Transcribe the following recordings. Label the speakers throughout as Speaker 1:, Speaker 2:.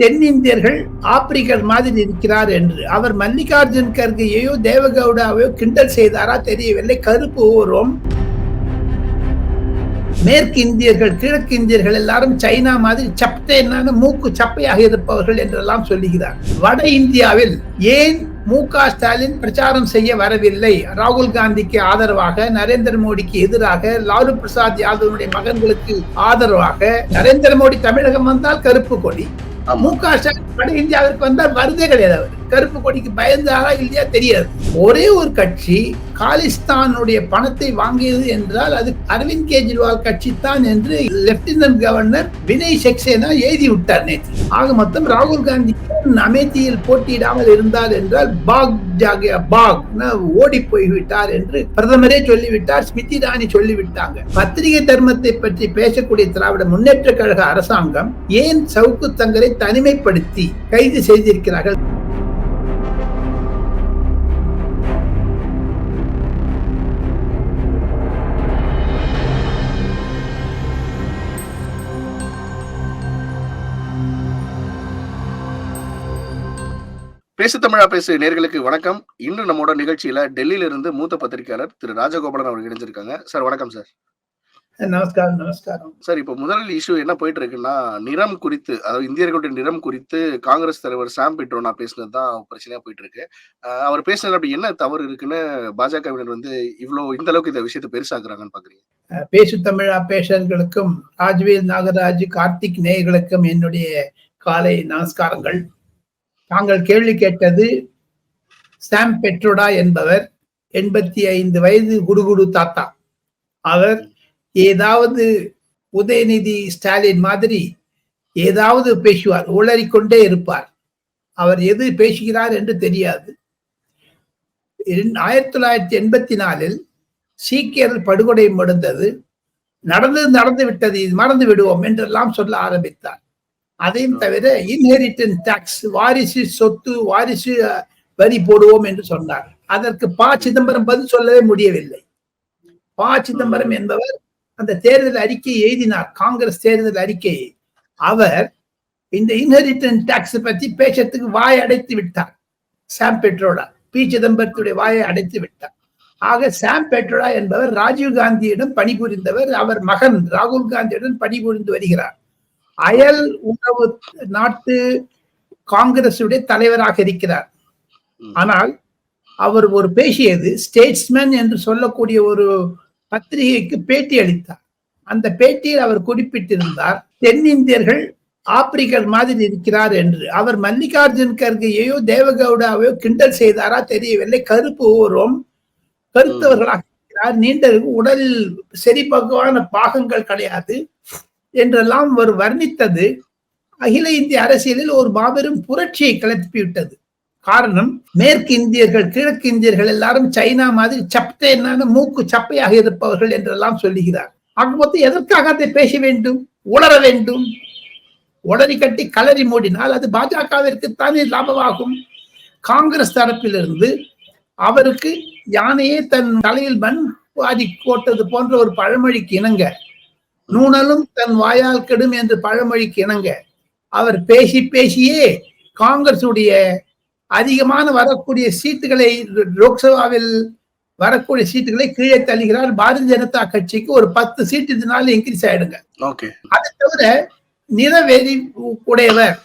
Speaker 1: தென்னிந்தியர்கள் ஆப்பிரிக்கர் மாதிரி இருக்கிறார் என்று. அவர் மல்லிகார்ஜுன் கர்கையோ தேவகவுடாவையோ கிண்டல் செய்தாரா தெரியவில்லை. கருப்பு ஓரம். மேற்கு இந்தியர்கள் கிழக்கு இந்தியர்கள் எல்லாரும் சைனா மாதிரி சப்தேனான மூக்கு சப்பையாக இருப்பவர்கள் என்றெல்லாம் சொல்லுகிறார். வட இந்தியாவில் ஏன் மு க ஸ்டாலின் பிரச்சாரம் செய்ய வரவில்லை? ராகுல் காந்திக்கு ஆதரவாக நரேந்திர மோடிக்கு எதிராக லாலு பிரசாத் யாதவனுடைய மகன்களுக்கு ஆதரவாக நரேந்திர மோடி தமிழகம் வந்தால் கருப்பு கொடி. மு க ஸ்டாலின் வட இந்தியாவிற்கு வந்தால் வருதே கிடையாது அவர். கருப்பு கொடிக்கு பயந்தாரா இல்லையா தெரியாது. ஒரே ஒரு கட்சி காலிஸ்தானுடைய பணத்தை வாங்கியது என்றால் அது அரவிந்த் கெஜ்ரிவால் கட்சி தான் என்று லெப்டினன்ட் கவர்னர் வினய் சக்சேனா எழுதி விட்டார் நேற்று. ஆக மொத்தம் ராகுல் காந்தி அமைதியில் போட்டியிடாமல் இருந்தார் என்றால் பாக் ஜாகியா பாக் ஓடி போய்விட்டார் என்று பிரதமரே சொல்லிவிட்டார் ஸ்மிதி ராணி சொல்லிவிட்டாங்க. பத்திரிகை தர்மத்தை பற்றி பேசக்கூடிய திராவிட முன்னேற்ற கழக அரசாங்கம் ஏன் சவுக்கு தங்கரை தனிமைப்படுத்தி கைது செய்திருக்கிறார்கள்.
Speaker 2: பேசு தமிழா பேசு நேர்களுக்கு வணக்கம். இன்று நம்மோட நிகழ்ச்சியில டெல்லியில இருந்து மூத்த பத்திரிகையாளர் திரு ராஜகோபாலன் அவர்கள் இணைஞ்சிருக்காங்க. சார் வணக்கம் சார்.
Speaker 1: நமஸ்காரம் நமஸ்காரம்.
Speaker 2: சார் இப்போ முதல் இஷ்யூ என்ன போயிட்டு இருக்குன்னா நிறம் குறித்து அதாவது இந்தியர்களுடைய நிறம் குறித்து காங்கிரஸ் தலைவர் சாம் பிட்ரோனா பேசினது தான் பிரச்சனையா போயிட்டு இருக்கு அவர் பேசினது அப்படி என்ன தவறு இருக்குன்னு பாஜகவினர் வந்து இவ்வளவு இந்த அளவுக்கு இந்த விஷயத்தை பெருசாக்குறாங்கன்னு பாக்குறீங்க?
Speaker 1: பேசு தமிழா பேஷர்களுக்கும் ராஜ்வீர் நாகராஜ் கார்த்திக் நேயர்களுக்கும் என்னுடைய காலை நமஸ்காரங்கள். தாங்கள் கேள்வி கேட்டது சாம் பெட்ரோடா என்பவர் எண்பத்தி ஐந்து வயது குடுகுடு தாத்தா. அவர் ஏதாவது உதயநிதி ஸ்டாலின் மாதிரி ஏதாவது பேசுவார் உளறிக்கொண்டே இருப்பார். அவர் எது பேசுகிறார் என்று தெரியாது. ஆயிரத்தி தொள்ளாயிரத்தி எண்பத்தி நாலில் சீக்கியர்கள் படுகொலை முடிந்தது. நடந்து நடந்து விட்டது இது மறந்து விடுவோம் என்றெல்லாம் சொல்ல ஆரம்பித்தார். அதையும் தவிர இன்ஹெரிட்டன்ஸ் டாக்ஸ் வாரிசு சொத்து வாரிசு வரி போடுவோம் என்று சொன்னார். அதற்கு ப சிதம்பரம் பதில் சொல்லவே முடியவில்லை. ப சிதம்பரம் என்பவர் அந்த தேர்தல் அறிக்கையை எழுதினார். காங்கிரஸ் தேர்தல் அறிக்கையை. அவர் இந்த இன்ஹெரிட்டன்ஸ் டாக்ஸ் பத்தி பேசத்துக்கு வாய் அடைத்து விட்டார். சாம் பெட்ரோடா பி. சிதம்பரத்துடைய வாயை அடைத்து விட்டார். ஆக சாம் பெட்ரோடா என்பவர் ராஜீவ் காந்தியிடம் பணிபுரிந்தவர். அவர் மகன் ராகுல் காந்தியுடன் பணிபுரிந்து வருகிறார். அயல் உணவு நாட்டு காங்கிரசுடைய தலைவராக இருக்கிறார். ஆனால் அவர் ஒரு பேசியது ஸ்டேட்ஸ்மேன் என்று சொல்லக்கூடிய ஒரு பத்திரிகைக்கு பேட்டி அளித்தார். அந்த பேட்டியில் அவர் குறிப்பிட்டிருந்தார் தென்னிந்தியர்கள் ஆப்பிரிக்கர் மாதிரி இருக்கிறார் என்று. அவர் மல்லிகார்ஜுன் கர்கையோ தேவகவுடாவையோ கிண்டல் செய்தாரா தெரியவில்லை. கருப்பு ஓரம் கருத்தவர்களாக இருக்கிறார். நீண்ட உடலில் செறிபகுவான பாகங்கள் கிடையாது என்றெல்லாம் அவர் வர்ணித்தது. அகில இந்திய அரசியலில் ஒரு மாபெரும் புரட்சியை கிளப்பிவிட்டது. காரணம் மேற்கு இந்தியர்கள் கிழக்கு இந்தியர்கள் எல்லாரும் சைனா மாதிரி சப்தேனான மூக்கு சப்பையாக இருப்பவர்கள் என்றெல்லாம் சொல்லுகிறார். ஆக மொத்தம் எதற்காக அதை பேச வேண்டும்? உளர வேண்டும்? உளறி கட்டி கலரி மூடினால் அது பாஜகவிற்கு தானே லாபமாகும். காங்கிரஸ் தரப்பிலிருந்து அவருக்கு யானையே தன் தலையில் மண் பாதி போட்டது போன்ற ஒரு பழமொழிக்கு இணங்க நூனலும் தன் வாயால் கெடும் என்று பழமொழிக்கு இணங்க அவர் பேசி பேசியே காங்கிரசுடைய அதிகமான வரக்கூடிய சீட்டுகளை லோக்சபாவில் வரக்கூடிய சீட்டுகளை கீழே தள்ளுகிறார். பாரதிய ஜனதா கட்சிக்கு ஒரு பத்து சீட்டு இதனால இன்க்ரீஸ் ஆயிடுங்க. அதை தவிர நிறவெறி உடையவர்.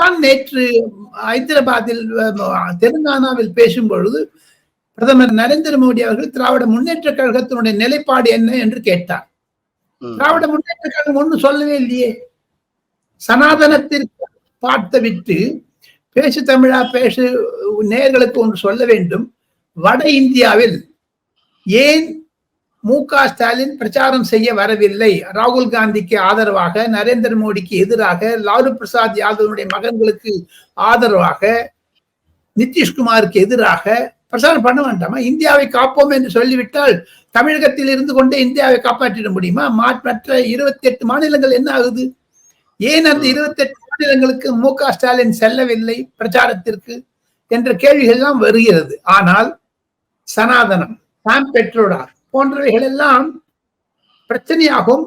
Speaker 1: தான் நேற்று ஹைதராபாத்தில் தெலுங்கானாவில் பேசும் பொழுது பிரதமர் நரேந்திர மோடி அவர்கள் திராவிட முன்னேற்ற கழகத்தினுடைய நிலைப்பாடு என்ன என்று கேட்டார். திராவிட முன்னேற்ற கழகம் ஒன்றும் சொல்லவே இல்லையே. சனாதனத்திற்கு பார்த்து விட்டு பேசு தமிழா பேசு நேர்களுக்கு ஒன்று சொல்ல வேண்டும். வட இந்தியாவில் ஏன் மு க ஸ்டாலின் பிரச்சாரம் செய்ய வரவில்லை? ராகுல் காந்திக்கு ஆதரவாக நரேந்திர மோடிக்கு எதிராக லாலு பிரசாத் யாதவனுடைய மகன்களுக்கு ஆதரவாக நிதிஷ்குமாருக்கு எதிராக பிரச்சாரம் பண்ண வேண்டாமா? இந்தியாவை காப்போம் என்று சொல்லிவிட்டால் தமிழகத்தில் இருந்து கொண்டே இந்தியாவை காப்பாற்றிட முடியுமா? மற்ற இருபத்தி எட்டு மாநிலங்கள் என்ன ஆகுது? ஏன் அந்த இருபத்தி எட்டு மாநிலங்களுக்கு மு க ஸ்டாலின் செல்லவில்லை பிரச்சாரத்திற்கு என்ற கேள்விகள் எல்லாம் வருகிறது. ஆனால் சனாதனம் சாம் பெட்ரோடா போன்றவைகள் எல்லாம் பிரச்சனையாகும்.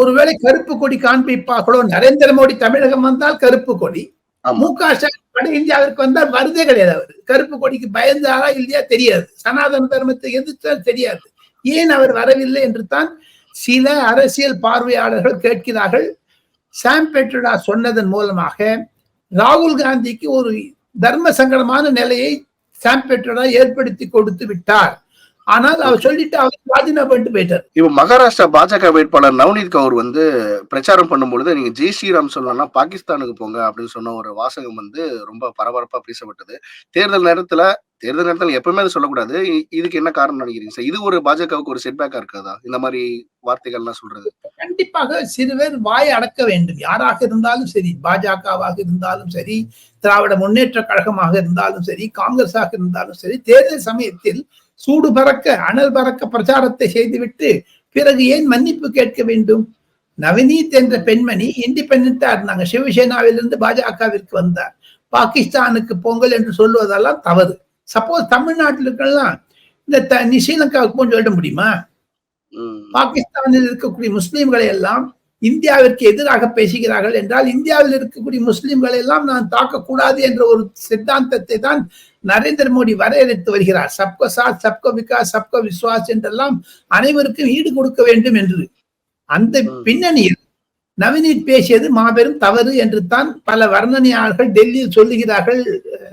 Speaker 1: ஒருவேளை கருப்பு கொடி காண்பிப்பார்களோ? நரேந்திர மோடி தமிழகம் வந்தால் கருப்பு கொடி. மு க ஸ்டாலின் வட இந்தியாவிற்கு வந்தால் வருதே கிடையாது அவர். கருப்பு கொடிக்கு பயந்தாரா இல்லையா தெரியாது. சனாதன தர்மத்தை எதிர்த்தா தெரியாது. ஏன் அவர் வரவில்லை என்று தான் சில அரசியல் பார்வையாளர்கள் கேட்கிறார்கள். சாம் பெட்ரடா சொன்னதன் மூலமாக ராகுல் காந்திக்கு ஒரு தர்ம சங்கடமான நிலையை சாம் பெட்ரடா ஏற்படுத்தி கொடுத்து விட்டார். ஆனால் அவர் சொல்லிட்டு அவர் ராஜினாமா பண்ணிட்டு போயிட்டார்.
Speaker 2: இப்ப மகாராஷ்டிரா பாஜக வேட்பாளர் நவநீத் கவுர் வந்து பிரச்சாரம் பண்ணும்பொழுது நீங்க ஜெய் ஸ்ரீராம் சொல்லலாம் பாகிஸ்தானுக்கு போங்க அப்படின்னு சொன்ன ஒரு வாசகம் வந்து ரொம்ப பரபரப்பா பேசப்பட்டது. தேர்தல் நேரத்துல தேர்தல் நேரத்தில் எப்பவுமே அதை சொல்லக்கூடாது. இதுக்கு என்ன காரணம் நினைக்கிறீங்க சார்? இது ஒரு பாஜகவுக்கு ஒரு செட்பேக்கா இருக்காதா? இந்த மாதிரி வார்த்தைகள்லாம் சொல்றது.
Speaker 1: கண்டிப்பாக சிறுவர் வாய் அடக்க வேண்டும். யாராக இருந்தாலும் சரி பாஜகவாக இருந்தாலும் சரி திராவிட முன்னேற்ற கழகமாக இருந்தாலும் சரி காங்கிரஸாக இருந்தாலும் சரி தேர்தல் சமயத்தில் சூடு பறக்க அனல் பறக்க பிரச்சாரத்தை செய்துவிட்டு பிறகு ஏன் மன்னிப்பு கேட்க வேண்டும்? நவநீத் என்ற பெண்மணி இண்டிபெண்டா இருந்தாங்க. சிவசேனாவிலிருந்து பாஜகவிற்கு வந்தார். பாகிஸ்தானுக்கு பொங்கல் என்று சொல்வதெல்லாம் தவறு. சப்போஸ் தமிழ்நாட்டில் இருக்கலாம் இந்த த- நீ ஸ்ரீலங்காவுக்கு போன்னு சொல்ல முடியுமா. பாகிஸ்தானில் இருக்கக்கூடிய முஸ்லிம்களை எல்லாம் இந்தியாவிற்கு எதிராக பேசுகிறார்கள் என்றால் இந்தியாவில் இருக்கக்கூடிய முஸ்லிம்களை எல்லாம் நான் தாக்கக்கூடாது என்ற ஒரு சித்தாந்தத்தை தான் நரேந்திர மோடி வரையறுத்து வருகிறார் சப்கோ சாத் சப்கோ விகாஸ் சப்கோ விஸ்வாஸ் என்றெல்லாம் அனைவருக்கும் ஈடு கொடுக்க வேண்டும் என்று அந்த. பின்னணியில் நவநீத் பேசியது மாபெரும் தவறு என்று தான் பல வர்ணனையாளர்கள் டெல்லியில் சொல்லுகிறார்கள்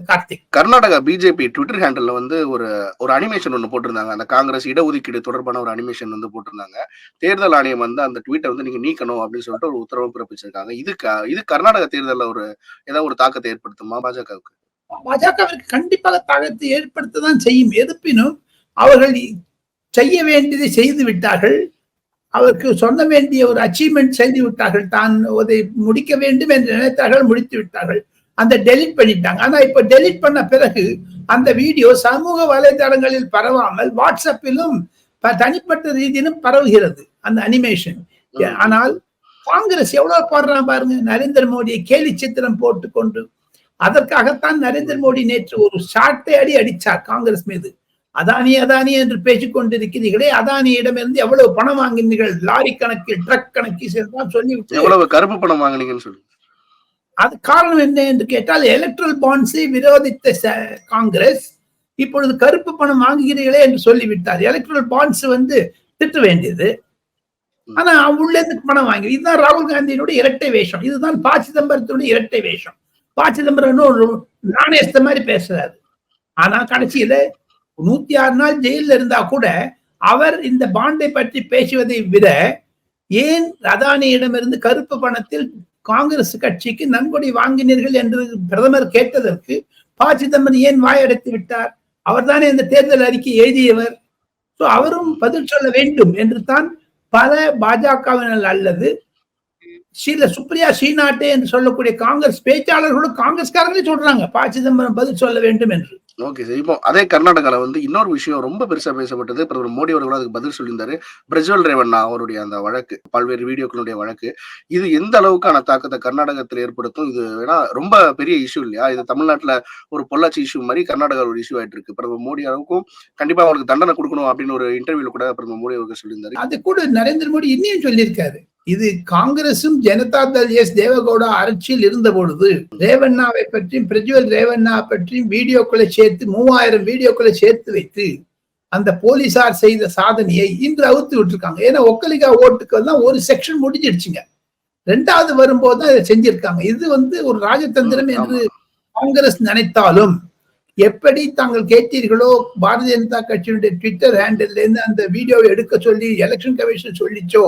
Speaker 1: Karthik.
Speaker 2: Karnataka BJP Twitter handle வந்து ஒரு ஒரு அனிமேஷன் ஒன்று போட்டிருந்தாங்க. அந்த காங்கிரஸ் இடஒதுக்கீடு தொடர்பான ஒரு அனிமேஷன் வந்து போட்டிருந்தாங்க. தேர்தல் ஆணையம் வந்து அந்த ட்வீட்டை வந்து நீங்க நீக்கணும் அப்படின்னு சொல்லிட்டு ஒரு உத்தரவு பிறப்பிச்சிருக்காங்க. இது இது கர்நாடக தேர்தலில் ஒரு ஏதாவது ஒரு தாக்கத்தை ஏற்படுத்துமா பாஜகவுக்கு?
Speaker 1: பாஜகவிற்கு கண்டிப்பாக தாக்கத்தை ஏற்படுத்ததான் செய்யும். இருப்பினும் அவர்கள் செய்ய வேண்டியதை செய்து விட்டார்கள். அவருக்கு சொல்ல வேண்டிய ஒரு அச்சீவ்மெண்ட் செய்து விட்டார்கள். தான் அதை முடிக்க வேண்டும் என்று நினைத்தார்கள் முடித்து விட்டார்கள். அந்த டெலிட் பண்ணிட்டாங்க. ஆனா இப்ப டெலிட் பண்ண பிறகு அந்த வீடியோ சமூக வலைதளங்களில் பரவாமல் வாட்ஸ்அப்பிலும் ப- தனிப்பட்ட ரீதியிலும் பரவுகிறது அந்த அனிமேஷன் ஆனால் காங்கிரஸ் எவ்வளவு பாடுறான் பாருங்க. நரேந்திர மோடியை கேலி சித்திரம் போட்டுக்கொண்டு அதற்காகத்தான் நரேந்திர மோடி நேற்று ஒரு சாட்டை அடி அடிச்சார் காங்கிரஸ் மீது. அதானி அதானி என்று பேசிக் கொண்டிருக்கிறீர்களே அதானியிடமிருந்து எவ்வளவு பணம் வாங்கினீர்கள்? லாரி கணக்கில் ட்ரக் கணக்கில் எல்லாம் சொல்லிவிட்டு.
Speaker 2: எவ்வளவு கருப்பு பணம் வாங்குனீங்கன்னு சொல்லி.
Speaker 1: அது காரணம் என்ன என்று கேட்டால் எலக்ட்ரல் பாண்ட்ஸை விரோதித்த காங்கிரஸ் இப்பொழுது கருப்பு பணம் வாங்குகிறீர்களே என்று சொல்லிவிட்டார். எலக்ட்ரல் பாண்ட்ஸ் வந்து திட்ட வேண்டியது. ஆனா உள்ள இருந்து பணம் வாங்கி இதுதான் ராகுல் காந்தியினுடைய இரட்டை வேஷம். இதுதான் ப சிதம்பரத்தினுடைய இரட்டை வேஷம். ப சிதம்பரம் நாணயஸ்த மாதிரி பேசுறாரு. ஆனா கடைசியில நூத்தி ஆறு நாள் ஜெயில இருந்தா கூட அவர் இந்த பாண்டை பற்றி பேசுவதை விட ஏன் அதானியிடமிருந்து கருப்பு பணத்தில் காங்கிரஸ் கட்சிக்கு நன்கொடை வாங்கினீர்கள் என்று பிரதமர் கேட்டதற்கு ப சிதம்பரம் ஏன் வாயடைத்து விட்டார்? அவர்தானே இந்த தேர்தல் அறிக்கை எழுதியவர். அவரும் பதில் சொல்ல வேண்டும் என்று தான் பல பாஜகவினர் அல்லது சில சுப்ரியா ஸ்ரீநாட்டே என்று சொல்லக்கூடிய காங்கிரஸ் பேச்சாளர்களும் காங்கிரஸ்காரங்களே சொல்றாங்க. ப சிதம்பரம் பதில் சொல்ல வேண்டும் என்று.
Speaker 2: ஓகே சார் இப்போ அதே கர்நாடகால வந்து இன்னொரு விஷயம் ரொம்ப பெருசா பேசப்பட்டது. பிரதமர் மோடி அவர்களும் அதுக்கு பதில் சொல்லியிருந்தாரு. பிரஜ்வல் ரேவண்ணா அவருடைய அந்த வழக்கு பல்வேறு வீடியோக்களுடைய வழக்கு இது எந்த அளவுக்கான தாக்கத்தை கர்நாடகத்தில் ஏற்படுத்தும்? இது வேணா ரொம்ப பெரிய இஷ்யூ இல்லையா? இது தமிழ்நாட்டுல ஒரு பொள்ளாச்சி இஷ்யூ மாதிரி கர்நாடகா ஒரு இஷ்யூ ஆயிட்டு இருக்கு. பிரதமர் மோடி அவருக்கும் கண்டிப்பா அவருக்கு தண்டனை கொடுக்கணும் அப்படின்னு ஒரு இன்டர்வியூல கூட பிரதமர் மோடி அவர்கள் சொல்லியிருந்தாரு.
Speaker 1: அது கூட நரேந்திர மோடி இன்னும் சொல்லியிருக்காரு. இது காங்கிரசும் ஜனதா தள் எஸ் தேவகவுடா ஆட்சியில் இருந்த பொழுது ரேவண்ணாவை பற்றியும் பிரஜ்வல் ரேவண்ணா பற்றியும் வீடியோக்களை சேர்த்து மூவாயிரம் வீடியோக்களை சேர்த்து வைத்து அந்த போலீசார் செய்த சாதனையை இன்று அவுத்து விட்டுருக்காங்க. ஏன்னா ஒக்கலிகா ஓட்டுக்கு தான் ஒரு செக்ஷன் முடிஞ்சிடுச்சுங்க. ரெண்டாவது வரும்போது தான் இதை செஞ்சிருக்காங்க. இது வந்து ஒரு ராஜதந்திரம் என்று காங்கிரஸ் நினைத்தாலும் எப்படி தாங்கள் கேட்டீர்களோ பாரதிய ஜனதா கட்சியினுடைய ட்விட்டர் ஹேண்டில் இருந்து அந்த வீடியோவை எடுக்க சொல்லி எலெக்ஷன் கமிஷன் சொல்லிச்சோ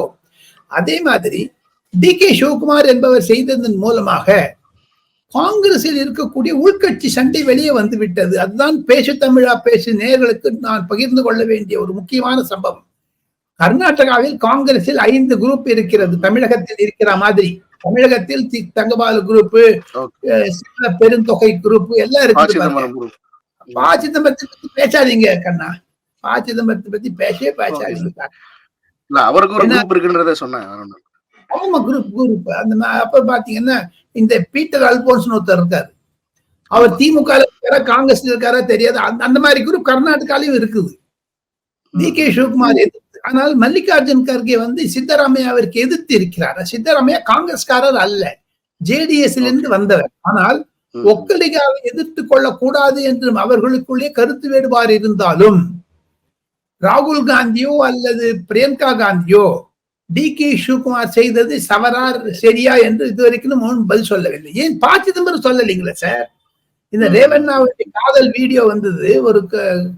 Speaker 1: அதே மாதிரி டி கே சிவகுமார் என்பவர் செய்ததன் மூலமாக காங்கிரஸில் இருக்கக்கூடிய உள்கட்சி சண்டை வெளியே வந்து விட்டது. அதுதான் பேசு தமிழா பேசு நேர்களுக்கு நான் பகிர்ந்து கொள்ள வேண்டிய ஒரு முக்கியமான சம்பவம். கர்நாடகாவில் காங்கிரஸில் ஐந்து குரூப் இருக்கிறது. தமிழகத்தில் இருக்கிற மாதிரி. தமிழகத்தில் தங்கபாலு குரூப். பெருந்தொகை குரூப் எல்லாம்
Speaker 2: group.
Speaker 1: ப சிதம்பரத்தை பத்தி பேசாதீங்க கண்ணா. ப சிதம்பரத்தை பத்தி பேசவே பேசாதீங்க.
Speaker 2: இல்ல அவருக்கு ஒரு குரூப் இருக்குன்றத சொன்னேன்.
Speaker 1: ஆமா குரூப் குரூப் அந்த அப்ப பாத்தீங்கன்னா இந்த பீட்டர் அல்போன்ஸ் ஒருத்தர் இருக்காரு. அவர் திமுக இருக்காரா காங்கிரஸ்ல இருக்காரா தெரியாது. அந்த- மாதிரி குரூப் கர்நாடகாலையும் இருக்குது. டி கே சிவகுமார் எதிர்த்து. ஆனால் மல்லிகார்ஜுன் கர்கே வந்து சித்தராமையாவிற்கு எதிர்த்து இருக்கிறார்? சித்தராமையா காங்கிரஸ்காரர் அல்ல. ஜேடிஎஸ்ல இருந்து வந்தவர். ஆனால். ஒக்கலிகாவை எதிர்த்து கொள்ளக்கூடாது என்று அவர்களுக்குள்ளே கருத்து வேறுபாடு இருந்தாலும் ராகுல் காந்தியோ அல்லது பிரியங்கா காந்தியோ டி கே சிவகுமார் செய்தது சவரார் சரியா என்று இதுவரைக்கும் ஒன்றும் பதில் சொல்லவில்லை. ஏன்? ப சிதம்பரம் சொல்லலைங்களே சார் இந்த. ரேவண்ணாவுடைய காதல் வீடியோ வந்தது ஒரு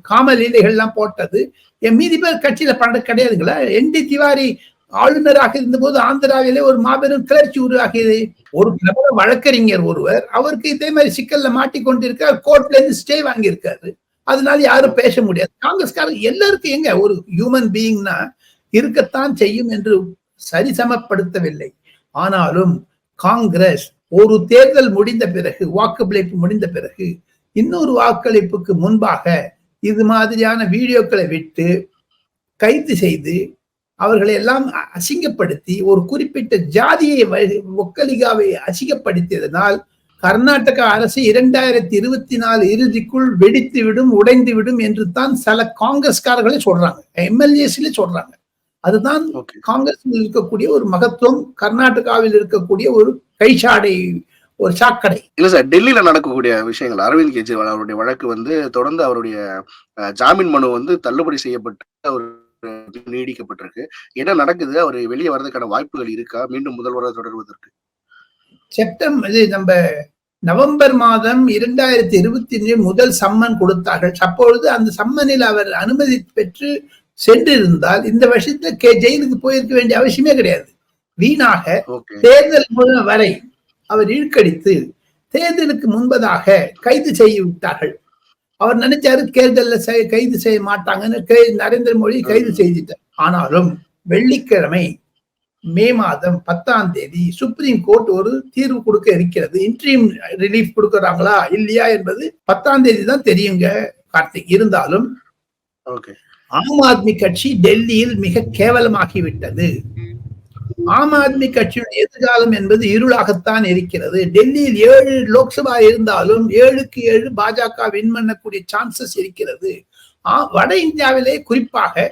Speaker 1: காம லீலைகள்லாம் போட்டது. என் மீதி பேர் கட்சியில பண்ண கிடையாதுங்களா? என் டி திவாரி ஆளுநராக இருந்தபோது ஆந்திராவிலே ஒரு மாபெரும் கிளர்ச்சி உருவாகியது. ஒரு பிரபல வழக்கறிஞர் ஒருவர். அவருக்கு இதே மாதிரி சிக்கல்ல மாட்டிக்கொண்டிருக்கார் கோர்ட்ல இருந்து ஸ்டே வாங்கியிருக்காரு. அதனால யாரும் பேச முடியாது. காங்கிரஸ்காரங்க எல்லாருக்கும் எங்க? ஒரு ஹியூமன் பீயிங்னா இருக்கத்தான் செய்யும் என்று சரிசமப்படுத்தவில்லை. ஆனாலும் காங்கிரஸ் ஒரு தேர்தல் முடிந்த பிறகு வாக்குப்பளிப்பு முடிந்த பிறகு இன்னொரு வாக்களிப்புக்கு முன்பாக இது மாதிரியான வீடியோக்களை விட்டு கைது செய்து அவர்களை எல்லாம் அசிங்கப்படுத்தி ஒரு குறிப்பிட்ட ஜாதியை ஒக்கலிகாவை அசிங்கப்படுத்தியதனால் கர்நாடக அரசு இரண்டாயிரத்தி இருபத்தி நாலு இறுதிக்குள் வெடித்து விடும் உடைந்து விடும் என்று தான் சில காங்கிரஸ்காரர்களே சொல்றாங்க. எம்எல்ஏஸ்ல சொல்றாங்க. அதுதான் காங்கிரஸில் இருக்கக்கூடிய ஒரு மகத்துவம் கர்நாடகாவில் இருக்கக்கூடிய ஒரு கைச்சாடை ஒரு சாக்கடை.
Speaker 2: இல்ல சார் டெல்லியில நடக்கக்கூடிய விஷயங்கள் அரவிந்த் கெஜ்ரிவால் அவருடைய வழக்கு வந்து தொடர்ந்து அவருடைய ஜாமீன் மனு வந்து தள்ளுபடி செய்யப்பட்டு அவர் நீடிக்கப்பட்டிருக்கு. என்ன நடக்குது? அவர் வெளியே வர்றதுக்கான வாய்ப்புகள் இருக்கா? மீண்டும் முதல்வராக தொடர்வதற்கு.
Speaker 1: செப்டம்பர் இது நம்ம நவம்பர் மாதம் இரண்டாயிரத்தி இருபத்தி முதல் சம்மன் கொடுத்தார்கள். அப்பொழுது அந்த சம்மனில் அவர் அனுமதி பெற்று சென்றிருந்தால் இந்த வருஷத்துல கே ஜெயிலுக்கு போயிருக்க வேண்டிய அவசியமே கிடையாது. வீணாக தேர்தல் முதல் வரை அவர் இழுக்கடித்து தேர்தலுக்கு முன்பதாக கைது செய்ய விட்டார்கள். அவர் நினைச்சாரு தேர்தலில் கைது செய்ய மாட்டாங்கன்னு கே- நரேந்திர மோடி கைது செய்துட்டார். ஆனாலும் வெள்ளிக்கிழமை மே மாதம் பத்தாம் தேதி சுப்ரீம் கோர்ட் ஒரு தீர்வு கொடுக்க இருக்கிறது. இன்ட்ரீம் ரிலீஃப் கொடுக்கறாங்களா இல்லையா என்பது பத்தாம் தேதி தான் தெரியுங்க கார்த்திக். இருந்தாலும் ஆம் ஆத்மி கட்சி டெல்லியில் மிக கேவலமாகி விட்டது ஆம் ஆத்மி கட்சியுடைய எதிர்காலம் என்பது இருளாகத்தான் இருக்கிறது. டெல்லியில் ஏழு லோக்சபா இருந்தாலும் ஏழுக்கு ஏழு பாஜக வின் பண்ணக்கூடிய சான்சஸ் இருக்கிறது. வட இந்தியாவிலே குறிப்பாக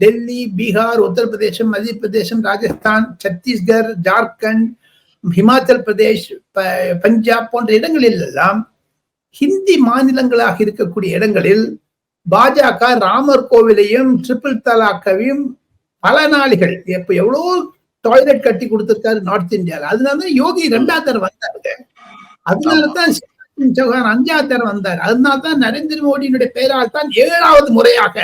Speaker 1: டெல்லி பீகார் உத்தரப்பிரதேசம் மத்திய பிரதேசம் ராஜஸ்தான் சத்தீஸ்கர் ஜார்க்கண்ட் ஹிமாச்சல் பிரதேஷ் பஞ்சாப் போன்ற இடங்களில் எல்லாம் ஹிந்தி மாநிலங்களாக இருக்கக்கூடிய இடங்களில் பாஜக ராமர் கோவிலையும் ட்ரிபிள் தலாக்கையும் பல நாளிகள் இப்ப எவ்வளவு டாய்லெட் கட்டி கொடுத்திருக்காரு நார்த் இந்தியால. அதனாலதான் யோகி ரெண்டாவது தரம் வந்தாருங்க. அதனாலதான் சௌஹான் அஞ்சாவது தரம் வந்தார். அதனால்தான் நரேந்திர மோடியினுடைய பெயரால் தான் ஏழாவது முறையாக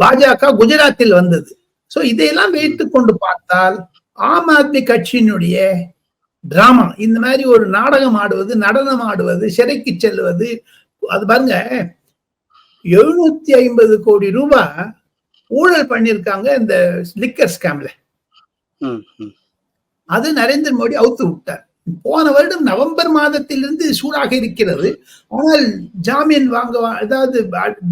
Speaker 1: பாஜக குஜராத்தில் வந்தது. சோ இதையெல்லாம் வைத்துக் கொண்டு பார்த்தால் ஆம் ஆத்மி கட்சியினுடைய டிராமா இந்த மாதிரி ஒரு நாடகம் ஆடுவது நடனம் ஆடுவது சிறைக்கு செல்வது அது பாருங்க எழுநூத்தி ஐம்பது கோடி ரூபாய் ஊழல் பண்ணிருக்காங்க இந்த லிக்கர் ஸ்கேம்ல அது நரேந்திர மோடி அவுத்து விட்டார். போன வருடம் நவம்பர் மாதத்திலிருந்து சூடாக இருக்கிறது. ஆனால் ஜாமீன் வாங்க அதாவது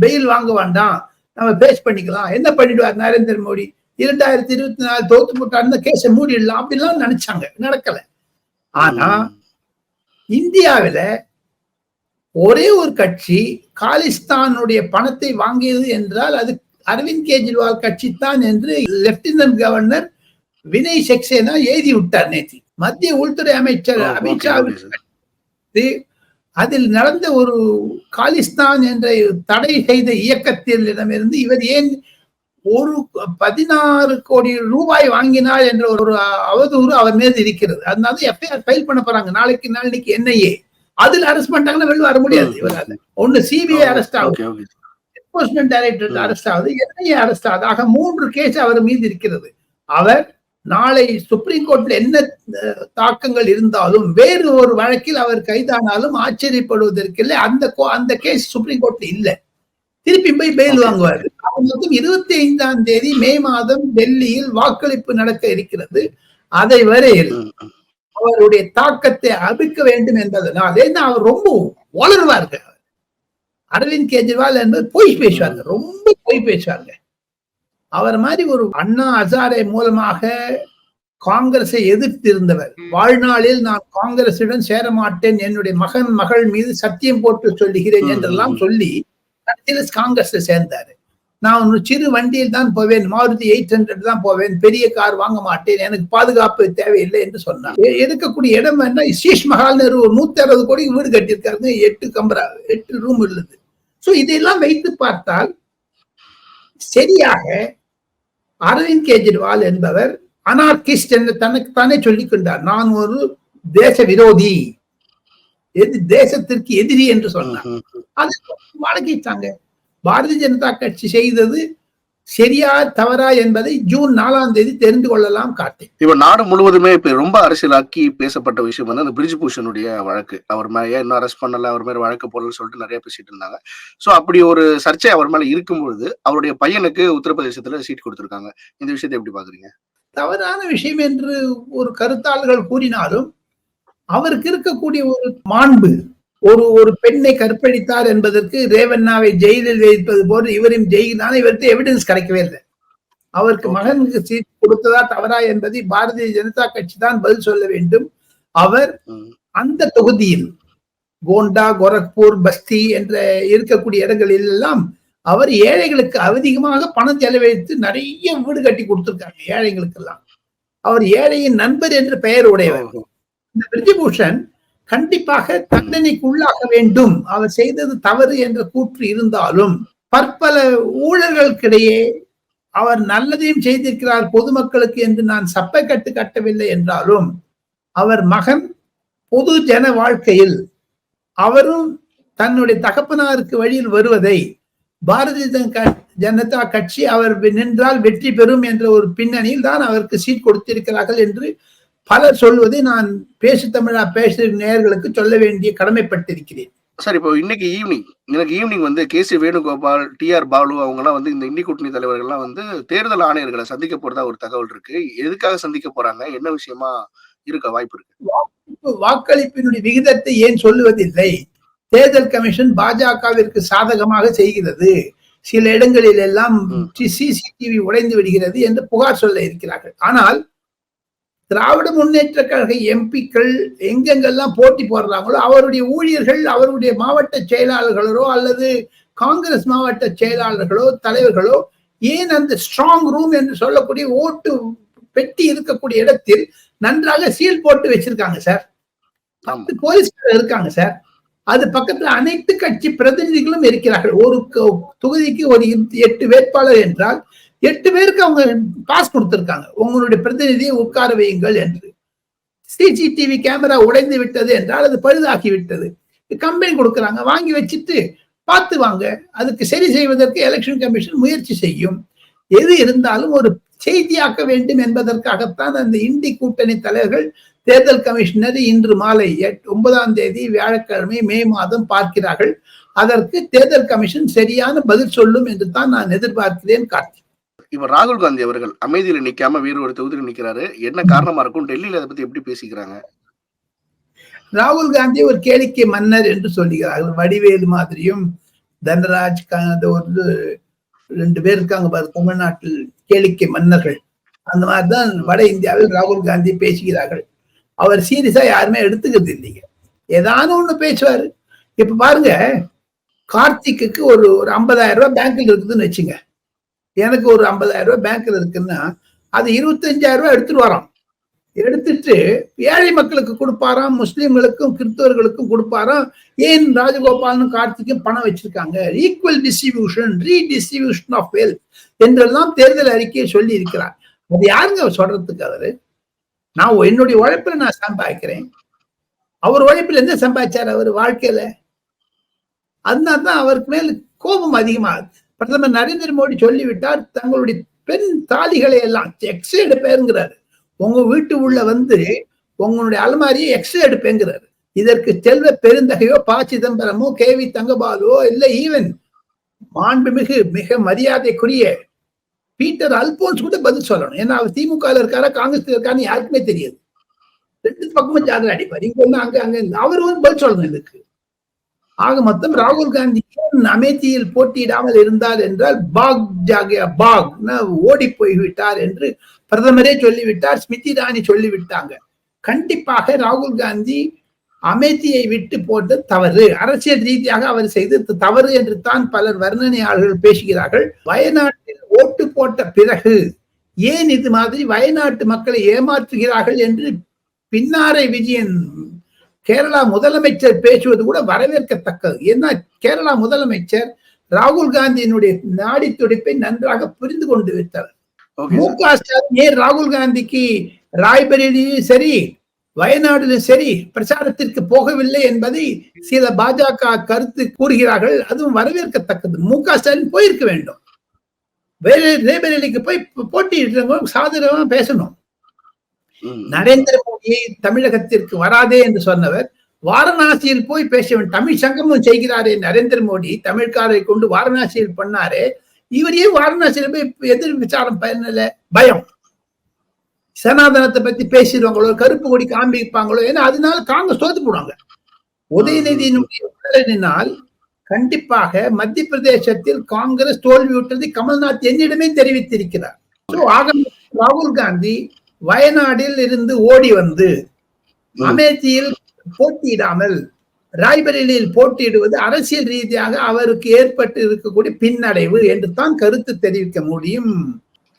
Speaker 1: பெயில் வாங்க வேண்டாம். நம்ம பேஸ் பண்ணிக்கலாம். என்ன பண்ணிடுவார் நரேந்திர மோடி? இரண்டாயிரத்தி இருபத்தி நாலு தோத்து போட்டாருந்த கேஸை மூடிடலாம். அப்படிலாம் நினைச்சாங்க. நடக்கல. ஆனா இந்தியாவில ஒரே ஒரு கட்சி காலிஸ்தானுடைய பணத்தை வாங்கியது என்றால் அது அரவிந்த் கெஜ்ரிவால் கட்சி தான் என்று லெப்டினன்ட் கவர்னர் வினய் சக்சேனா எழுதி விட்டார் நேற்று மத்திய உள்துறை அமைச்சர் அமித்ஷா அதில் நடந்த ஒரு காலிஸ்தான் என்ற தடை செய்த இயக்கத்திடமிருந்து இவர் ஏன் ஒரு பதினாறு கோடி ரூபாய் வாங்கினார் என்ற ஒரு அவதூறு அவர் மீது இருக்கிறது. அதனால எஃப்ஐஆர் ஃபைல் பண்ண போறாங்க. நாளைக்கு நாளைக்கு என்ஐஏ அதுல அரெஸ்ட் பண்ணிட்டாங்கன்னா வெளில வர முடியாது இவரால. ஒண்ணு CBI arrest
Speaker 2: okay
Speaker 1: enforcement directorate. Arrest ஆகுது. என்ஐஏ அரெஸ்ட் ஆகுது. ஆக மூன்று கேஸ் அவர் மீது இருக்கிறது. அவர் நாளை சுப்ரீம் கோர்ட்ல என்ன தாக்கங்கள் இருந்தாலும் வேறு ஒரு வழக்கில் அவர் கைதானாலும் ஆச்சரியப்படுவதற்கு இல்லை. அந்த அந்த கேஸ் சுப்ரீம் கோர்ட்ல இல்ல. திருப்பி போய் பெயில். வாங்குவார். மொத்தம் இருபத்தி ஐந்தாம் தேதி மே மாதம் டெல்லியில் வாக்களிப்பு நடக்க இருக்கிறது. அதை வரையில். அவருடைய தாக்கத்தை அபிக்க வேண்டும் என்பதனால் அவர் ரொம்ப வளருவார்கள் அரவிந்த் கெஜ்ரிவால் என்பது பொய் பேசுவாங்க ரொம்ப பொய் பேசுவாங்க அவர் மாதிரி ஒரு அண்ணா ஹசாரே மூலமாக காங்கிரஸை எதிர்த்திருந்தவர். வாழ்நாளில் நான் காங்கிரசுடன் சேர மாட்டேன் என்னுடைய மகன் மகள் மீது சத்தியம் போட்டு சொல்லுகிறேன் என்றெல்லாம். சொல்லி கடைசியில் காங்கிரஸ் சேர்ந்தாரு. நான் ஒரு சிறு வண்டியில் தான் போவேன். மாருதி எயிட் ஹண்ட்ரட் தான் போவேன். பெரிய கார் வாங்க மாட்டேன். எனக்கு பாதுகாப்பு தேவையில்லை என்று சொன்னார். எடுக்கக்கூடிய இடம் என்ன? சீஷ் மஹால்னு ஒரு நூத்தி அறுபது கோடி வீடு கட்டியிருக்காருங்க. எட்டு கம்பரா எட்டு ரூம் உள்ளது. சோ இதெல்லாம் வைத்து பார்த்தால் சரியாக அரவிந்த் கெஜ்ரிவால் என்பவர் அனார்கிஸ்ட் என்று தனக்கு தானே சொல்லிக் கொண்டார். நான் ஒரு தேச விரோதி. எது தேசத்திற்கு எதிரி என்று சொன்னார். அது வழங்கிட்டாங்க பாரதிய ஜனதா கட்சி செய்தது சரியா தவறா என்பதை ஜூன் நாலாம் தேதி தெரிந்து கொள்ளலாம் கார்த்திக்.
Speaker 2: இப்ப நாடு முழுவதுமே இப்ப ரொம்ப அரசியலாக்கி பேசப்பட்ட விஷயம் வந்து அந்த பிரிஜ் பூஷனுடைய வழக்கு. அவர் மேல ஏன் இன்னும் அரெஸ்ட் பண்ணல அவர் மேல வழக்கு போடலன்னு சொல்லிட்டு நிறைய பேசிட்டு இருந்தாங்க. சோ அப்படி ஒரு சர்ச்சை அவர் மேல இருக்கும்பொழுது அவருடைய பையனுக்கு உத்தரப்பிரதேசத்துல சீட் கொடுத்திருக்காங்க. இந்த விஷயத்தை எப்படி பாக்குறீங்க?
Speaker 1: தவறான விஷயம் என்று ஒரு கருத்தாளர்கள் கூறினாலும் அவருக்கு இருக்கக்கூடிய ஒரு மாண்பு ஒரு ஒரு பெண்ணை கற்பழித்தார் என்பதற்கு ரேவண்ணாவை ஜெயிலில் வைப்பது போல் இவரையும் ஜெயிலான இவருக்கு எவிடன்ஸ் கிடைக்கவே இல்லை. அவருக்கு மகனுக்கு சீட் கொடுத்ததா தவறா என்பதை பாரதிய ஜனதா கட்சி தான் பதில் சொல்ல வேண்டும். அவர் அந்த தொகுதியில் கோண்டா கோரக்பூர் பஸ்தி என்ற இருக்கக்கூடிய இடங்களில் எல்லாம் அவர் ஏழைகளுக்கு அதிகமாக பணம் செலவழித்து நிறைய வீடு கட்டி கொடுத்திருக்காங்க ஏழைகளுக்கு எல்லாம் அவர் ஏழையின் நண்பர் என்று பெயர் உடையவர். இந்த பிரிஜிபூஷன் கண்டிப்பாக தண்டனைக்கு உள்ளாக வேண்டும். அவர் செய்தது தவறு என்ற கூற்று இருந்தாலும் பற்பல ஊழல்களுக்கிடையே அவர் நல்லதையும் செய்திருக்கிறார் பொதுமக்களுக்கு என்று நான் சப்பை கட்டு கட்டவில்லை என்றாலும் அவர் மகன் பொது ஜன வாழ்க்கையில் அவரும் தன்னுடைய தகப்பனாருக்கு வழியில் வருவதை பாரதிய ஜனதா கட்சி அவர் நின்றால் வெற்றி பெறும் என்ற ஒரு பின்னணியில் தான் அவருக்கு சீட் கொடுத்திருக்கிறார்கள் என்று பலர் சொல்வதை நான் பேசு தமிழா பேசுகிற நேயர்களுக்கு சொல்ல வேண்டிய கடமைப்பட்டிருக்கிறேன்.
Speaker 2: சார் இப்போ இன்னைக்கு ஈவினிங் எனக்கு ஈவினிங் வந்து K C Venugopal D R Balu அவங்க எல்லாம் வந்து இந்த இந்தி கூட்டணி தலைவர்கள்லாம் வந்து தேர்தல் ஆணையர்களை சந்திக்க போறதா ஒரு தகவல் இருக்கு. எதுக்காக சந்திக்க போறாங்க? என்ன விஷயமா இருக்க வாய்ப்பு இருக்கு?
Speaker 1: இப்ப வாக்களிப்பினுடைய விகிதத்தை ஏன் சொல்லுவதில்லை? தேர்தல் கமிஷன் பாஜகவிற்கு சாதகமாக செய்கிறது. சில இடங்களில் எல்லாம். சிசிடிவி உடைந்து விடுகிறது என்று புகார் சொல்ல இருக்கிறார்கள். ஆனால் திராவிட முன்னேற்ற கழக எம்பிக்கள் எங்கெங்கெல்லாம் போட்டி போடுறாங்களோ அவருடைய ஊழியர்கள் அவருடைய மாவட்ட செயலாளர்களோ அல்லது காங்கிரஸ் மாவட்ட செயலாளர்களோ தலைவர்களோ ஏன் அந்த ஸ்ட்ராங் ரூம் என்று சொல்லக்கூடிய ஓட்டு பெட்டி இருக்கக்கூடிய இடத்தில் நன்றாக சீல் போட்டு வச்சிருக்காங்க சார் பத்து போலீஸ்காரர் இருக்காங்க சார் அது பக்கத்துல அனைத்து கட்சி பிரதிநிதிகளும் இருக்கிறார்கள். ஒரு தொகுதிக்கு ஒரு எட்டு வேட்பாளர் என்றால் எட்டு பேருக்கு அவங்க பாஸ் கொடுத்திருக்காங்க. உங்களுடைய பிரதிநிதியை உட்கார வையுங்கள் என்று. சிசிடிவி கேமரா உடைந்து விட்டது என்றால் அது பழுதாகி விட்டது. கம்பெனி கொடுக்குறாங்க. வாங்கி வச்சுட்டு பார்த்து வாங்க. அதுக்கு சரி செய்வதற்கு எலெக்ஷன் கமிஷன் முயற்சி செய்யும். எது இருந்தாலும் ஒரு செய்தியாக்க வேண்டும் என்பதற்காகத்தான் அந்த இந்தி கூட்டணி தலைவர்கள் தேர்தல் கமிஷனர் இன்று மாலை எட்- ஒன்பதாம் தேதி வியாழக்கிழமை மே மாதம் பார்க்கிறார்கள். அதற்கு தேர்தல் கமிஷன் சரியான பதில் சொல்லும் என்று தான் நான் எதிர்பார்க்கிறேன் கார்த்திக்
Speaker 2: இப்ப ராகுல் காந்தி அவர்கள் அமைதியில நிக்காம வேறு ஒரு தொகுதியில் நிக்கிறாரு. என்ன காரணமா இருக்கும்? டெல்லியில அதை பத்தி எப்படி பேசிக்கிறாங்க?
Speaker 1: ராகுல் காந்தி ஒரு கேளிக்கை மன்னர் என்று சொல்லுகிறார்கள் வடிவேலு மாதிரியும் தனராஜ் ஒரு ரெண்டு பேர் இருக்காங்க பாரு தமிழ்நாட்டில் கேளிக்கை மன்னர்கள். அந்த மாதிரிதான் வட இந்தியாவில் ராகுல் காந்தி பேசுகிறார்கள். அவர் சீரியஸா யாருமே எடுத்துக்கிறது இல்லைங்க. ஏதானும் ஒண்ணு பேசுவாரு. இப்ப பாருங்க கார்த்திக்கு ஒரு ஒரு ஐம்பதாயிரம் ரூபாய் பேங்க்ல இருக்குதுன்னு வச்சுங்க. எனக்கு ஒரு ஐம்பதாயிரம் ரூபாய் பேங்க்ல இருக்குன்னா அது இருபத்தஞ்சாயிரம் ரூபாய் எடுத்துட்டு வரோம் எடுத்துட்டு ஏழை மக்களுக்கு கொடுப்பாராம் முஸ்லீம்களுக்கும் கிறிஸ்தவர்களுக்கும் கொடுப்பாராம். ஏன் ராஜகோபாலனும் கார்த்திக்கும் பணம் வச்சிருக்காங்க? Equal distribution redistribution of wealth என்றெல்லாம் தேர்தல் அறிக்கையை சொல்லி இருக்கிறார். அது யாருங்க சொல்றதுக்கு அவரு? நான் என்னுடைய உழைப்புல நான் சம்பாதிக்கிறேன். அவர் உழைப்புல என்ன சம்பாதிச்சார் அவர் வாழ்க்கையில? அதனால தான் அவருக்கு மேல் கோபம் அதிகமாகுது. பிரதமர் நரேந்திர மோடி சொல்லிவிட்டார் தங்களுடைய பெண் தாலிகளை எல்லாம் எக்ஸ்ரே எடுப்பேங்கிறாரு உங்க வீட்டு உள்ள வந்து உங்களுடைய அலமாரியை எக்ஸ்ரே எடுப்பேங்கிறாரு. இதற்கு செல்வ பெருந்தகையோ ப சிதம்பரமோ கே வி தங்கபாலுவோ இல்லை ஈவன் மாண்புமிகு மிக மரியாதைக்குரிய பீட்டர் அல்போன்ஸ் கூட பதில் சொல்லணும். ஏன்னா அவர் திமுக இருக்காரா காங்கிரஸ் இருக்கான்னு யாருக்குமே தெரியாது. ரெண்டு பக்கமும் ஜாதகம் அடிப்பார். இங்க ஒண்ணு அங்க அங்க இருந்து. அவர் வந்து பதில் சொல்லணும் இதுக்கு. ஆக மொத்தம் ராகுல் காந்தி அமைதியில் அமேதியில் போட்டியிடாமல் இருந்தார் என்றால் பாக் ஜாகியா பாக் ஓடி போய்விட்டார் என்று பிரதமரே சொல்லிவிட்டார் ஸ்மிருதி ராணி சொல்லிவிட்டாங்க. கண்டிப்பாக ராகுல் காந்தி அமேதியை விட்டு போட்டு தவறு. அரசியல் ரீதியாக அவர் செய்து தவறு என்று தான் பலர் வர்ணனையாளர்கள் பேசுகிறார்கள். வயநாட்டில் ஓட்டு போட்ட பிறகு ஏன் இது மாதிரி வயநாட்டு மக்களை ஏமாற்றுகிறார்கள் என்று பின்னாரை விஜயன் கேரளா முதலமைச்சர் பேசுவது கூட வரவேற்கத்தக்கது. ஏன்னா கேரளா முதலமைச்சர் ராகுல் காந்தியினுடைய நாடி துடிப்பை நன்றாக புரிந்து கொண்டு விட்டார். மு க ஸ்டாலின் ஏன் ராகுல் காந்திக்கு ராய்பரேலியும் சரி வயநாடுலும் சரி பிரச்சாரத்திற்கு போகவில்லை என்பதை சில பாஜக கருத்து கூறுகிறார்கள் அதுவும் வரவேற்கத்தக்கது. மு க ஸ்டாலின் போயிருக்க வேண்டும். வேற ரேபரேலிக்கு போய் போட்டியிடுறவங்க சாதகமா பேசணும். நரேந்திர மோடியை தமிழகத்திற்கு வராதே என்று சொன்னவர் வாரணாசியில் போய் பேச தமிழ் சங்கமும் செய்கிறாரே நரேந்திர மோடி தமிழ்காரை கொண்டு வாரணாசியில் பண்ணாரே இவர் ஏன் போய் எதிர் விசாரம் பயனில்ல பயம். சனாதனத்தை பத்தி பேசிடுவாங்களோ கருப்பு கொடி காண்பிப்பாங்களோ ஏன்னா அதனால காங்கிரஸ் தோத்து போடுவாங்க. உதயநிதியினுடைய உடலினால் கண்டிப்பாக மத்திய பிரதேசத்தில் காங்கிரஸ் தோல்வியுற்றதை கமல்நாத் என்னிடமே தெரிவித்திருக்கிறார். ஆக ராகுல் காந்தி வயநாடில் இருந்து ஓடி வந்து. அமேதியில் போட்டியிடாமல் ராய்பரேலியில் போட்டியிடுவது அரசியல் ரீதியாக அவருக்கு ஏற்பட்டு இருக்கக்கூடிய பின்னடைவு என்று தான் கருத்து தெரிவிக்க முடியும்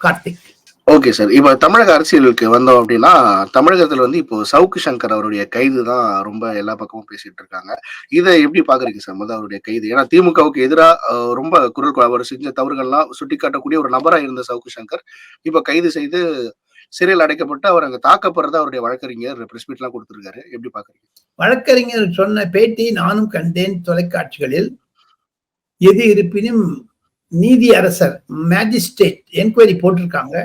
Speaker 1: கார்த்திக்.
Speaker 2: Okay sir. இப்ப தமிழக அரசியலுக்கு வந்தோம் அப்படின்னா தமிழகத்துல வந்து இப்போ சவுக்கு சங்கர் அவருடைய கைது தான் ரொம்ப எல்லா பக்கமும் பேசிட்டு இருக்காங்க. இதை எப்படி பாக்குறீங்க சார்? முதல் அவருடைய கைது. ஏன்னா திமுகவுக்கு எதிராக ரொம்ப குரல் அவர் செஞ்ச தவறுகள்லாம் சுட்டிக்காட்டக்கூடிய ஒரு நபரா இருந்த சவுக்கு சங்கர். இப்ப கைது செய்து சிறையில் அடைக்கப்பட்டு அவர் அங்க தாக்கப்படுறதா அவருடைய வழக்கறிஞர் பிரஸ் கொடுத்திருக்காரு. எப்படி பாக்குறீங்க?
Speaker 1: வழக்கறிஞர் சொன்ன பேட்டி நானும் கண்டேன் தொலைக்காட்சிகளில். எது இருப்பினும் நீதி அரசர் மேஜிஸ்ட்ரேட் என்கொயரி போட்டிருக்காங்க.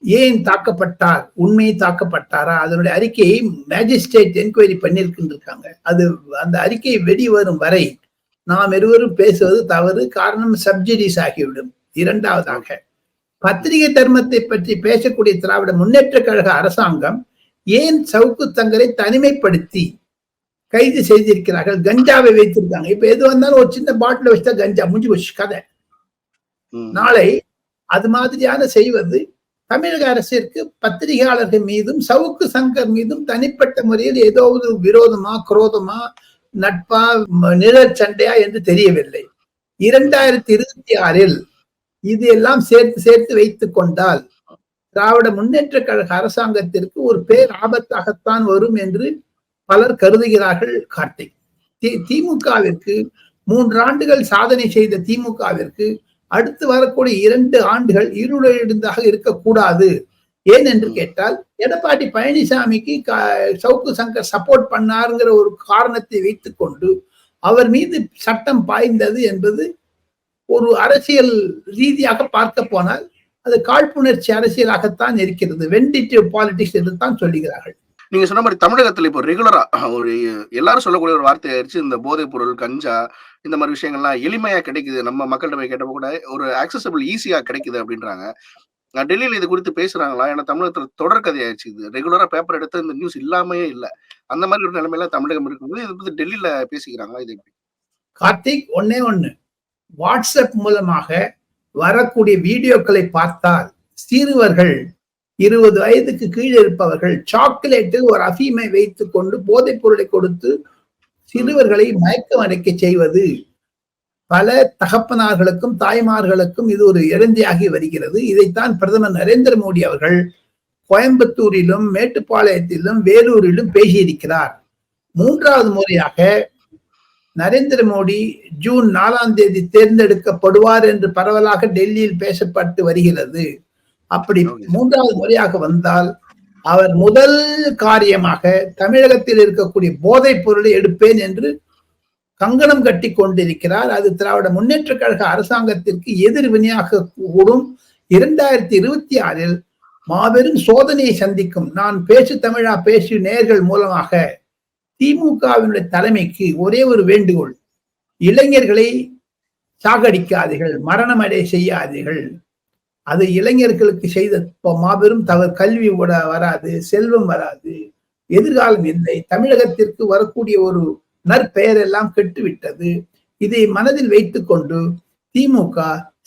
Speaker 1: ஏன் தாக்கப்பட்டார்? உண்மையை தாக்கப்பட்டாரா? அதனுடைய அறிக்கையை மேஜிஸ்ட்ரேட் என்கொயரி பண்ணியிருக்கின்றிருக்காங்க. அது அந்த அறிக்கை வெளிவரும் வரை நாம் இருவரும் பேசுவது தவறு காரணம் சப்ஜிடிஸ் ஆகிவிடும். இரண்டாவதாக பத்திரிகை தர்மத்தை பற்றி பேசக்கூடிய திராவிட முன்னேற்ற கழக அரசாங்கம் ஏன் சவுக்கு தங்கரை தனிமைப்படுத்தி கைது செய்திருக்கிறார்கள்? கஞ்சாவை வைத்திருக்காங்க. இப்ப எது வந்தாலும் ஒரு சின்ன பாட்டில் வச்சுட்டா கஞ்சா முடிஞ்சு போச்சு கதை. நாளை அது மாதிரியான செய்வது தமிழக அரசிற்கு பத்திரிகையாளர்கள் மீதும் சவுக்கு சங்கர் மீதும் தனிப்பட்ட முறையில் ஏதோ ஒரு விரோதமா குரோதமா நட்பா நிழற் சண்டையா என்று தெரியவில்லை. இரண்டாயிரத்தி இருபத்தி ஆறில் இது எல்லாம் சேர்த்து சேர்த்து வைத்து கொண்டால் திராவிட முன்னேற்ற கழக அரசாங்கத்திற்கு ஒரு பேர் ஆபத்தாகத்தான் வரும் என்று பலர் கருதுகிறார்கள் கார்த்திக். தி- திமுகவிற்கு மூன்று ஆண்டுகள் சாதனை செய்த திமுகவிற்கு அடுத்து வரக்கூடிய இரண்டு ஆண்டுகள் இருளெழுந்தாக இருக்கக்கூடாது. ஏன் என்று கேட்டால் எடப்பாடி பழனிசாமிக்கு க- சவுக்கு சங்கர் சப்போர்ட் பண்ணாருங்கிற ஒரு காரணத்தை வைத்துக்கொண்டு அவர் மீது சட்டம் பாய்ந்தது என்பது ஒரு அரசியல் ரீதியாக பார்க்க போனால் அது காழ்ப்புணர்ச்சி அரசியலாகத்தான் இருக்கிறது. வெண்டிட்டிவ் பாலிடிக்ஸ் என்று தான் சொல்லுகிறார்கள்.
Speaker 2: நீங்க சொன்ன மாதிரி தமிழகத்துல இப்போ ரெகுலரா ஒரு எல்லாரும் சொல்லக்கூடிய ஒரு வார்த்தை ஆயிடுச்சு. இந்த போதைப் பொருள் கஞ்சா இந்த மாதிரி விஷயங்கள்லாம் எளிமையா கிடைக்குது. நம்ம மக்கள்கிட்ட போய் கேட்டப்ப கூட ஒரு ஆக்சசபிள் ஈஸியா கிடைக்குது அப்படின்றாங்க. டெல்லியில இது குறித்து பேசுறாங்களா? ஏன்னா தமிழகத்துல தொடர்கதை ஆயிடுச்சு இது. ரெகுலரா பேப்பர் எடுத்து இந்த நியூஸ் இல்லாமயே இல்ல. அந்த மாதிரி ஒரு நிலைமையில தமிழகம் இருக்கும்போது இதை பத்தி டெல்லியில பேசிக்கிறாங்களா? இது எப்படி?
Speaker 1: கார்த்திக் ஒன்னே ஒண்ணு. வாட்ஸ்அப் மூலமாக வரக்கூடிய வீடியோக்களை பார்த்தால் சிறுவர்கள் இருபது வயதுக்கு கீழே இருப்பவர்கள் சாக்லேட்டில் ஒரு அஃபீமை வைத்துக் கொண்டு போதைப் பொருளை கொடுத்து சிறுவர்களை மயக்கம் அடைக்க செய்வது. பல தகப்பனார்களுக்கும் தாய்மார்களுக்கும் இது ஒரு இறந்தியாகி வருகிறது. இதைத்தான் பிரதமர் நரேந்திர மோடி அவர்கள் கோயம்புத்தூரிலும் மேட்டுப்பாளையத்திலும் வேலூரிலும் பேசியிருக்கிறார். மூன்றாவது முறையாக நரேந்திர மோடி ஜூன் நாலாம் தேதி தேர்ந்தெடுக்கப்படுவார் என்று பரவலாக டெல்லியில் பேசப்பட்டு வருகிறது. அப்படி. மூன்றாவது முறையாக வந்தால் அவர் முதல் காரியமாக தமிழகத்தில் இருக்கக்கூடிய போதைப் பொருளை எடுப்பேன் என்று கங்கணம் கட்டி கொண்டிருக்கிறார். அது திராவிட முன்னேற்ற கழக அரசாங்கத்திற்கு எதிர்வினையாக கூடும். இரண்டாயிரத்தி இருபத்தி ஆறில் மாபெரும் சோதனையை சந்திக்கும். நான் பேசு தமிழா பேசு நேர்கள் மூலமாக திமுகவினுடைய தலைமைக்கு ஒரே ஒரு வேண்டுகோள். இளைஞர்களை சாகடிக்காதீர்கள் மரணமடை செய்யாதீர்கள். அது இளைஞர்களுக்கு செய்த மாபெரும் தவறு. கல்வி கூட வராது செல்வம் வராது எதிர்காலம் இல்லை. தமிழகத்திற்கு வரக்கூடிய ஒரு நற்பெயர் எல்லாம் கெட்டுவிட்டது. இதை மனதில் வைத்துக்கொண்டு திமுக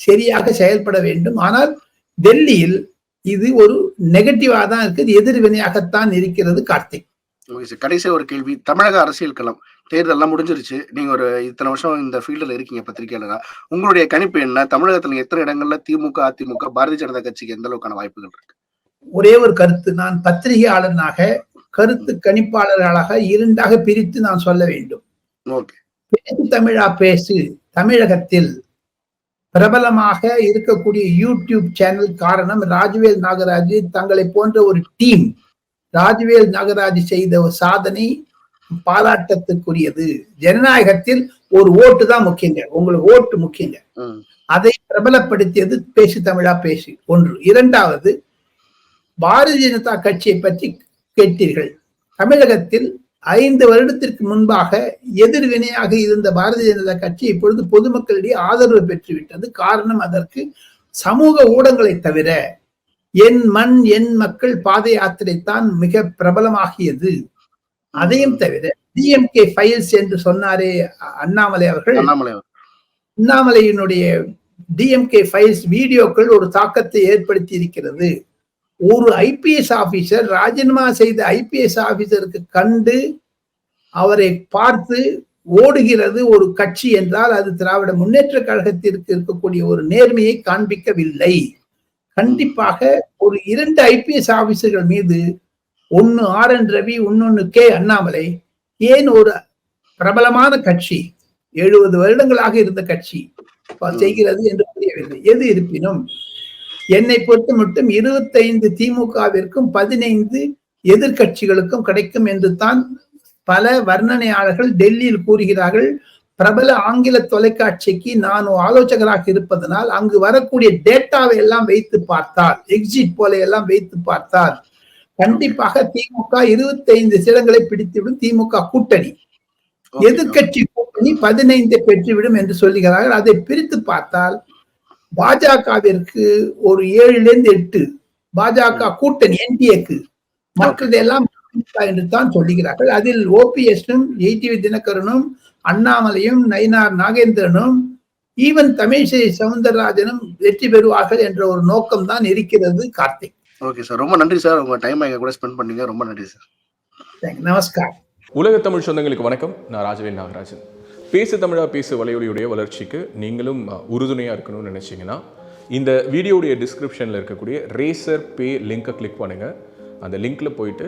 Speaker 1: சரியாக செயல்பட வேண்டும். ஆனால் டெல்லியில் இது ஒரு நெகட்டிவா தான் இருக்குது. எதிர்வினையாகத்தான் இருக்கிறது கார்த்திக்.
Speaker 2: கடைசியா ஒரு கேள்வி. தமிழக அரசியல் களம். தேர்தல்லாம் முடிஞ்சிருச்சு. நீங்க ஒரு இத்தனை வருஷம் இந்த ஃபீல்டுல இருக்கீங்க பத்திரிகையாளரா உங்களுடைய கணிப்பு என்ன? தமிழகத்துல எத்தனை இடங்கள்ல திமுக அதிமுக பாரதிய ஜனதா கட்சிக்கு எந்த அளவுக்கான வாய்ப்புகள் இருக்கு?
Speaker 1: ஒரே ஒரு கருத்து. நான் பத்திரிகையாளனாக கருத்து கணிப்பாளர்களாக இரண்டாக பிரித்து நான் சொல்ல வேண்டும்.
Speaker 2: ஓகே.
Speaker 1: பேசு தமிழா பேசு தமிழகத்தில் பிரபலமாக இருக்கக்கூடிய யூடியூப் சேனல் காரணம் ராஜ்வேல் நாகராஜ். தங்களை போன்ற ஒரு டீம் ராஜ்வேல் நாகராஜ் செய்த ஒரு சாதனை பாராட்டத்துக்குரியது. ஜனநாயகத்தில் ஒரு ஓட்டு தான் முக்கியங்க. உங்களுக்கு ஓட்டு முக்கியங்க. அதை பிரபலப்படுத்தியது பேசு தமிழா பேசு. ஒன்று. இரண்டாவது பாரதிய ஜனதா கட்சியை பற்றி கேட்டீர்கள். தமிழகத்தில் ஐந்து வருடத்திற்கு முன்பாக எதிர்வினையாக இருந்த பாரதிய ஜனதா கட்சி இப்பொழுது பொதுமக்களிடையே ஆதரவு பெற்றுவிட்டது. காரணம் அதற்கு சமூக ஊடகங்களை தவிர என் மண் என் மக்கள் பாத யாத்திரை தான் மிக பிரபலமாகியது. அதையும் தவிர டிஎம்கே ஃபைல்ஸ் என்று சொன்னாரே அண்ணாமலை அவர்கள்.
Speaker 2: அண்ணாமலை அவர்.
Speaker 1: அண்ணாமலையினுடைய டிஎம்கே ஃபைல்ஸ் வீடியோக்கள் ஒரு தாக்கத்தை ஏற்படுத்தி இருக்கிறது. ஒரு ஐபிஎஸ் ஆபீசர் ராஜினாமா செய்த ஐபிஎஸ் ஆபீசருக்கு கண்டு அவரை பார்த்து ஓடுகிறது ஒரு கட்சி என்றால் அது திராவிட முன்னேற்ற கழகத்திற்கு இருக்கக்கூடிய ஒரு நேர்மையை காண்பிக்கவில்லை. கண்டிப்பாக ஒரு இரண்டு ஐபிஎஸ் ஆபீசர்கள் மீது ஒன்னு ஆர் என் ரவி இன்னொன்னு கே அண்ணாமலை ஏன் ஒரு பிரபலமான கட்சி எழுபது வருடங்களாக இருந்த கட்சி செய்கிறது என்று புரியவில்லை. எது இருப்பினும் என்னை பொறுத்த மட்டும் இருபத்தைந்து திமுகவிற்கும் பதினைந்து எதிர்க்கட்சிகளுக்கும் கிடைக்கும் என்று தான் பல வர்ணனையாளர்கள் டெல்லியில் கூறுகிறார்கள். பிரபல ஆங்கில தொலைக்காட்சிக்கு நான் ஆலோசகராக இருப்பதனால் அங்கு வரக்கூடிய டேட்டாவை எல்லாம் வைத்து பார்த்தால் எக்ஸிட் போல எல்லாம் வைத்து பார்த்தால் கண்டிப்பாக திமுக இருபத்தைந்து சிடங்களை பிடித்துவிடும் திமுக கூட்டணி.
Speaker 2: Okay,
Speaker 1: எதிர்க்கட்சி கூட்டணி பதினைந்து பெற்றுவிடும் என்று சொல்லுகிறார்கள் அதை பிரித்து பார்த்தால் பாஜகவிற்கு ஒரு ஏழுலேருந்து எட்டு பாஜக கூட்டணி என்டிஏக்கு மற்றதெல்லாம் என்று தான் சொல்லுகிறார்கள். அதில் ஓபிஎஸ்னும் ஏடிவி தினகரனும் அண்ணாமலையும் நயினார் நாகேந்திரனும் ஈவன் தமிழிசை சவுந்தரராஜனும் வெற்றி பெறுவார்கள் என்ற ஒரு நோக்கம் தான் இருக்கிறது கார்த்திக்.
Speaker 2: ஓகே சார் ரொம்ப நன்றி சார் உங்க டைம் எங்க கூட ஸ்பெண்ட் பண்ணீங்க. ரொம்ப நன்றி சார்.
Speaker 1: நமஸ்கார்
Speaker 3: உலக தமிழ் சொந்தங்களுக்கு வணக்கம். நான் ராஜவேல் நாகராஜன். பேசு தமிழா பேசு வலையொலியுடைய வளர்ச்சிக்கு நீங்களும் உறுதுணையாக இருக்கணும்னு நினச்சிங்கன்னா இந்த வீடியோடைய டிஸ்கிரிப்ஷனில் இருக்கக்கூடிய ரேசர் பே லிங்கை கிளிக் பண்ணுங்கள் அந்த லிங்க்கில் போயிட்டு